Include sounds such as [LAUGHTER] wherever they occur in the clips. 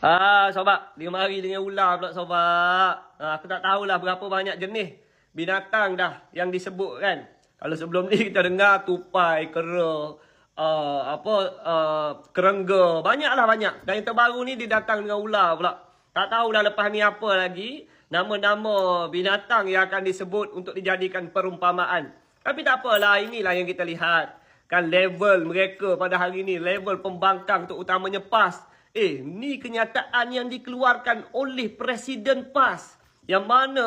Ah, sobat, dia mari dengan ular pula sobat. Ah, aku tak tahulah berapa banyak jenis binatang dah yang disebut kan. Kalau sebelum ni kita dengar tupai, kera, uh, apa uh, kerengga, banyaklah banyak. Dan yang terbaru ni dia datang dengan ular pula. Tak tahulah lepas ni apa lagi nama-nama binatang yang akan disebut untuk dijadikan perumpamaan. Tapi tak apalah, inilah yang kita lihat. Kan level mereka pada hari ini, level pembangkang terutamanya PAS. Eh, ni kenyataan yang dikeluarkan oleh Presiden PAS. Yang mana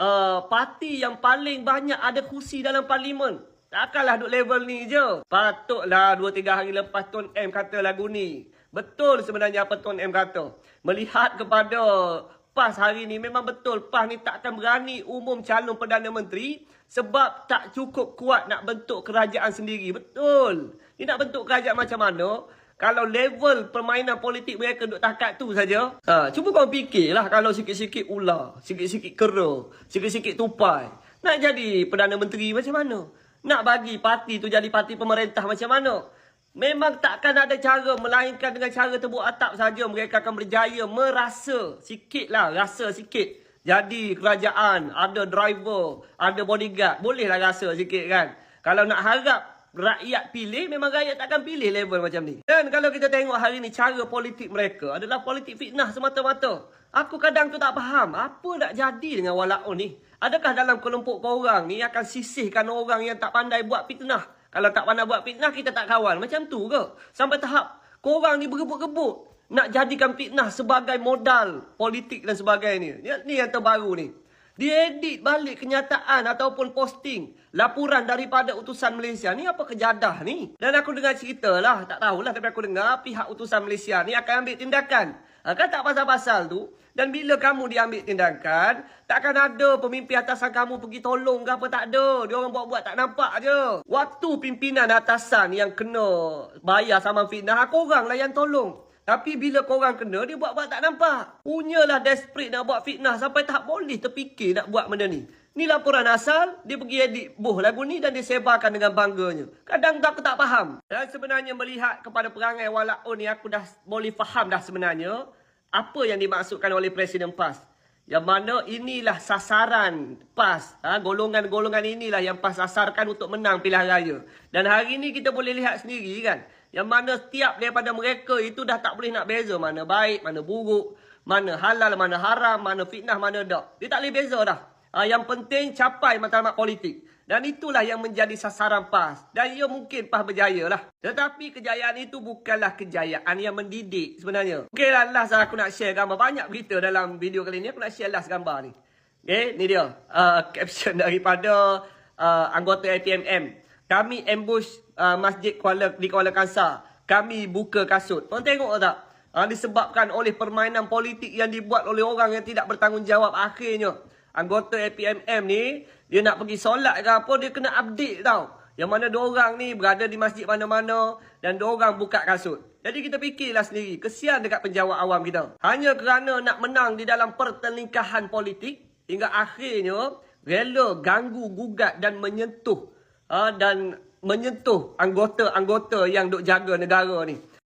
uh, parti yang paling banyak ada kursi dalam parlimen. Takkanlah duduk level ni je. Patutlah 2-3 hari lepas Tun M kata lagu ni. Betul sebenarnya apa Tun M kata. Melihat kepada PAS hari ni memang betul PAS ni tak akan berani umum calon Perdana Menteri sebab tak cukup kuat nak bentuk kerajaan sendiri. Betul. Dia nak bentuk kerajaan macam mana? Kalau level permainan politik mereka duduk takat tu saja. Ha, cuba kau fikirlah kalau sikit-sikit ular, sikit-sikit kera, sikit-sikit tupai. Nak jadi Perdana Menteri macam mana? Nak bagi parti tu jadi parti pemerintah macam mana? Memang takkan ada cara melainkan dengan cara tebuk atap saja mereka akan berjaya merasa sikitlah, rasa sikit. Jadi kerajaan, ada driver, ada bodyguard, bolehlah rasa sikit kan. Kalau nak harap rakyat pilih, memang rakyat takkan pilih level macam ni. Dan kalau kita tengok hari ni, cara politik mereka adalah politik fitnah semata-mata. Aku kadang tu tak faham, apa nak jadi dengan walaun ni? Adakah dalam kelompok korang ni akan sisihkan orang yang tak pandai buat fitnah? Kalau tak pandai buat fitnah, kita tak kawan. Macam tu ke? Sampai tahap korang ni berebut-rebut. Nak jadikan fitnah sebagai modal politik dan sebagainya. Ni yang terbaru ni. Dia edit balik kenyataan ataupun posting laporan daripada utusan Malaysia. Ni apa kejadah ni? Dan aku dengar cerita lah. Tak tahulah tapi aku dengar pihak utusan Malaysia ni akan ambil tindakan. Ha, kan tak pasal-pasal tu. Dan bila kamu diambil tindakan, takkan ada pemimpin atasan kamu pergi tolong ke apa tak ada. Dia orang buat-buat tak nampak je. Waktu pimpinan atasan yang kena bayar sama fitnah, korang lah yang tolong. Tapi bila korang kena, dia buat-buat tak nampak. Punyalah desperate nak buat fitnah sampai tak boleh terfikir nak buat benda ni. Ni laporan asal, dia pergi edit buh lagu ni dan dia sebarkan dengan bangganya. Kadang tak aku tak faham. Dan sebenarnya melihat kepada perangai walaun ni, aku dah boleh faham dah sebenarnya apa yang dimaksudkan oleh Presiden PAS. Yang mana inilah sasaran PAS. Ha, golongan-golongan inilah yang PAS sasarkan untuk menang pilihan raya. Dan hari ni kita boleh lihat sendiri kan. Yang mana setiap daripada mereka itu dah tak boleh nak beza mana baik, mana buruk, mana halal, mana haram, mana fitnah, mana tak. Dia tak boleh beza dah. Ha, yang penting capai matlamat politik. Dan itulah yang menjadi sasaran PAS. Dan ia mungkin PAS berjaya lah. Tetapi kejayaan itu bukanlah kejayaan yang mendidik sebenarnya. Okey lah last aku nak share gambar. Banyak berita dalam video kali ni. Aku nak share last gambar ni. Okay, ni dia. Uh, [LAUGHS] caption daripada uh, anggota APMM. Kami ambush uh, masjid Kuala, di Kuala Kangsar. Kami buka kasut. Korang tengok tak? Uh, disebabkan oleh permainan politik yang dibuat oleh orang yang tidak bertanggungjawab akhirnya. Anggota APMM ni, dia nak pergi solat ke apa, dia kena update tau. Yang mana orang ni berada di masjid mana-mana dan orang buka kasut. Jadi kita fikirlah sendiri, kesian dekat penjawat awam kita. Hanya kerana nak menang di dalam pertelingkahan politik, hingga akhirnya rela ganggu, gugat dan menyentuh uh, dan menyentuh anggota-anggota yang duk jaga negara ni.